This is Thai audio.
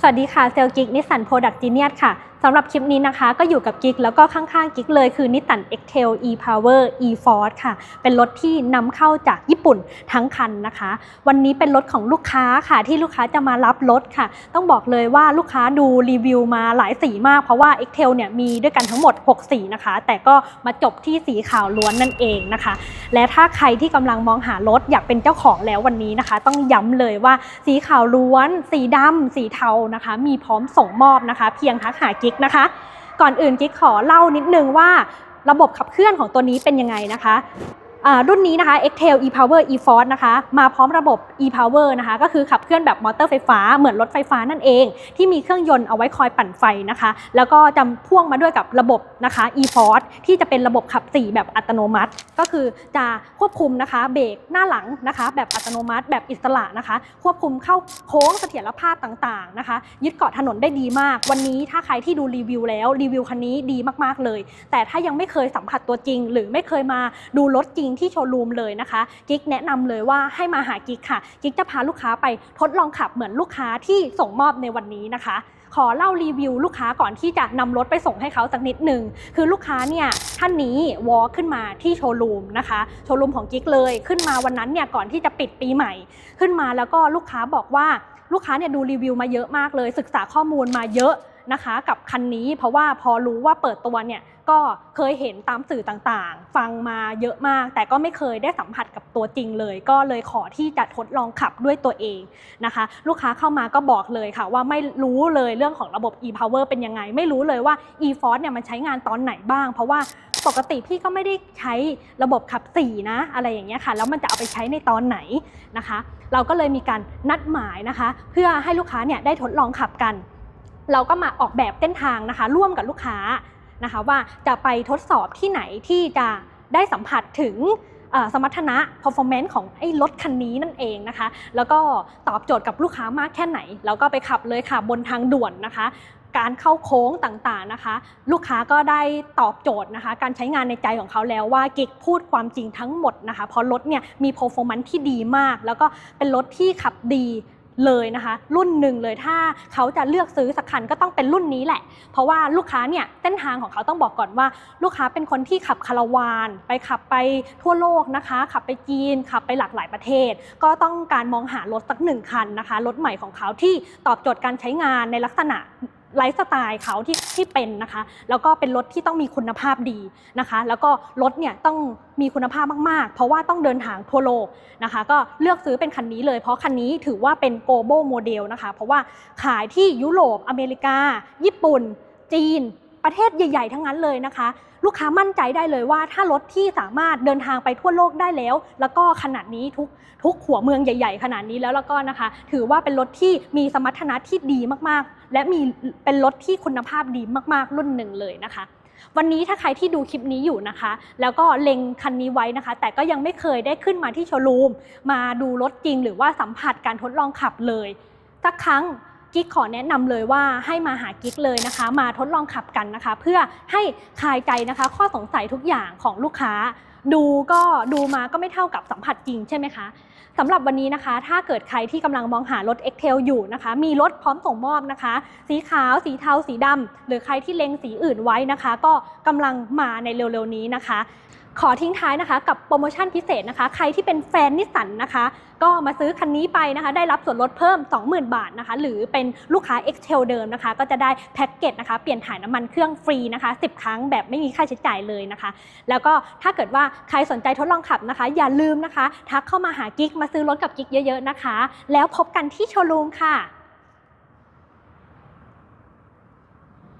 สวัสดีค่ะเซลกิกนิสสันโปรดักต์จีเนียค่ะ สำหรับคลิปนี้นะคะ ก็อยู่กับกิ๊กแล้วก็ข้างๆกิ๊กเลยคือนิสสัน X-Trail e-Power e-Force ค่ะ เป็นรถที่นำเข้าจากญี่ปุ่นทั้งคันนะคะ วันนี้เป็นรถของลูกค้าค่ะ ที่ลูกค้าจะมารับรถค่ะ ต้องบอกเลยว่าลูกค้าดูรีวิวมาหลายสีมาก เพราะว่า X-Trail เนี่ยมีด้วยกันทั้งหมด 6 สีนะคะ แต่ก็มาจบที่สีขาวล้วนนั่นเองนะคะ และถ้าใครที่กำลังมองหารถอยากเป็นเจ้าของแล้ววันนี้นะคะ ต้องย้ำเลยว่าสีขาวล้วน สีดำสีเทานะคะ มีพร้อมส่งมอบนะคะ เพียงทักหากิ๊กนะคะ ก่อนอื่นกิ๊กขอเล่านิดนึงว่าระบบขับเคลื่อนของตัวนี้เป็นยังไงนะคะ รุ่นนี้นะคะ X-Tail e-Power e-Force นะคะมาพร้อมระบบ e-Power นะคะก็คือขับเคลื่อนแบบมอเตอร์ไฟฟ้าเหมือนรถไฟฟ้านั่นเอง ที่มีเครื่องยนต์เอาไว้คอยปั่นไฟนะคะ แล้วก็จำพ่วงมาด้วยกับระบบนะคะ e-Force ที่จะเป็นระบบขับสี่แบบอัตโนมัติ ก็คือจะควบคุมนะคะเบรกหน้าหลังนะคะ แบบอัตโนมัติ แบบอิสระนะคะ ควบคุมเข้าโค้งเสถียรภาพต่างๆนะคะ ยึดเกาะถนนได้ดีมาก วันนี้ถ้าใครที่ดูรีวิวแล้วรีวิวคันนี้ดีมากๆเลย แต่ถ้ายังไม่เคยสัมผัสตัวจริง หรือไม่เคยมาดูรถจริงที่โชว์รูมเลยนะคะกิ๊กแนะนำเลยว่าให้มาหากิ๊กค่ะกิ๊กจะพาลูกค้าไปทดลองขับเหมือนลูกค้าที่ส่งมอบในวันนี้นะคะ ขอเล่ารีวิวลูกค้าก่อนที่จะนำรถไปส่งให้เขาสักนิดหนึ่งคือลูกค้าเนี่ยท่านนี้วอลขึ้นมาที่โชว์รูมนะคะโชว์รูมของกิ๊กเลยขึ้นมาวันนั้นเนี่ยก่อนที่จะปิดปีใหม่ ขึ้นมาแล้วก็ลูกค้าบอกว่าลูกค้าเนี่ยดูรีวิวมาเยอะมากเลย ศึกษาข้อมูลมาเยอะ นะคะกับคันนี้ เพราะว่าพอรู้ว่าเปิดตัวเนี่ยก็เคยเห็นตามสื่อต่างๆ ฟังมาเยอะมาก แต่ก็ไม่เคยได้สัมผัสกับตัวจริงเลย ก็เลยขอที่จะทดลองขับด้วยตัวเองนะคะ ลูกค้าเข้ามาก็บอกเลยค่ะ ว่าไม่รู้เลยเรื่องของระบบ e-power เป็นยังไง ไม่รู้เลยว่า e-force เนี่ยมันใช้งานตอนไหนบ้าง เพราะว่าปกติพี่ก็ไม่ได้ใช้ระบบขับสี่นะ อะไรอย่างเงี้ยค่ะ แล้วมันจะเอาไปใช้ในตอนไหนนะคะ เราก็เลยมีการนัดหมายนะคะ เพื่อให้ลูกค้าเนี่ยได้ทดลองขับกัน เราก็มาออกแบบเส้นทางนะคะ ร่วมกับลูกค้านะคะ ว่าจะไปทดสอบที่ไหนที่จะได้สัมผัสถึงสมรรถนะ performance ของไอ้รถคันนี้นั่นเองนะคะ แล้วก็ตอบโจทย์กับลูกค้ามากแค่ไหนเราก็ไปขับเลยค่ะบนทางด่วนนะคะ การเข้าโค้งต่างๆนะคะ ลูกค้าก็ได้ตอบโจทย์นะคะ การใช้งานในใจของเขาแล้วว่ากิกพูดความจริงทั้งหมดนะคะ เพราะรถเนี่ยมี performance ที่ดีมาก แล้วก็เป็นรถที่ขับดี เลยนะคะ รุ่นหนึ่งเลยถ้าเขาจะเลือกซื้อสักคันก็ต้องเป็นรุ่นนี้แหละ เพราะว่าลูกค้าเนี่ยเส้นทางของเขาต้องบอกก่อนว่า ลูกค้าเป็นคนที่ขับคาราวาน ไปขับไปทั่วโลกนะคะ ขับไปจีน ขับไปหลากหลายประเทศ ก็ต้องการมองหารถสักหนึ่งคันนะคะรถใหม่ของเขาที่ตอบโจทย์การใช้งานในลักษณะ ไลฟ์สไตล์เขาที่ที่เป็นนะคะ แล้วก็เป็นรถที่ต้องมีคุณภาพดีนะคะ แล้วก็รถเนี่ยต้องมีคุณภาพมากๆ เพราะว่าต้องเดินทางทั่วโลกนะคะ ก็เลือกซื้อเป็นคันนี้เลย เพราะคันนี้ถือว่าเป็นโกลบอลโมเดลนะคะ เพราะว่าขายที่ยุโรปอเมริกา ญี่ปุ่น จีน ประเทศใหญ่ๆ ทั้งนั้นเลยนะคะ ลูกค้ามั่นใจได้เลยว่า ถ้ารถที่สามารถเดินทางไปทั่วโลกได้แล้ว แล้วก็ขนาดนี้ทุกทุกหัวเมืองใหญ่ ๆ ขนาดนี้แล้วแล้วก็นะคะ ถือว่าเป็นรถที่มีสมรรถนะที่ดีมากๆ และมีเป็นรถที่คุณภาพดีมากๆ รุ่นหนึ่งเลยนะคะวันนี้ถ้าใครที่ดูคลิปนี้อยู่นะคะ แล้วก็เล็งคันนี้ไว้นะคะ แต่ก็ยังไม่เคยได้ขึ้นมาที่โชว์รูม มาดูรถจริงหรือว่าสัมผัสการทดลองขับเลย สักครั้ง กิ๊กขอแนะนำเลยว่าให้มาหากิ๊กเลยนะคะ มาทดลองขับกันนะคะ เพื่อให้คลายใจนะคะ ข้อสงสัยทุกอย่างของลูกค้า ดูก็ดูมาก็ไม่เท่ากับสัมผัสจริงใช่ไหมคะสำหรับวันนี้นะคะ ถ้าเกิดใครที่กำลังมองหารถ x t a i l อยู่นะคะ มีรถพร้อมส่งมอบนะคะ สีขาว สีเทา สีดำหรือใครที่เล็งสีอื่นไว้นะคะ ก็กำลังมาในเร็วๆนี้นะคะ ขอทิ้งท้ายนะคะ กับโปรโมชั่นพิเศษนะคะ ใครที่เป็นแฟนนิสสันนะคะ ก็มาซื้อคันนี้ไปนะคะ ได้รับส่วนลดเพิ่ม 20,000 บาทนะคะ หรือเป็นลูกค้า x t a i l เดิมนะคะ ก็จะได้แพ็กเกจนะคะ เปลี่ยนถ่ายน้ำมันเครื่องฟรีนะคะ 10 ครั้งแบบไม่มีค่าใช้จ่ายเลยนะคะ แล้วก็ถ้าเกิดว่าใครสนใจทดลองขับนะคะ อย่าลืมนะคะ ทักเข้ามาหากิ๊กมาซื้อรถกับกิ๊กเยอะ ๆนะคะ แล้วพบกันที่โชว์รูมค่ะ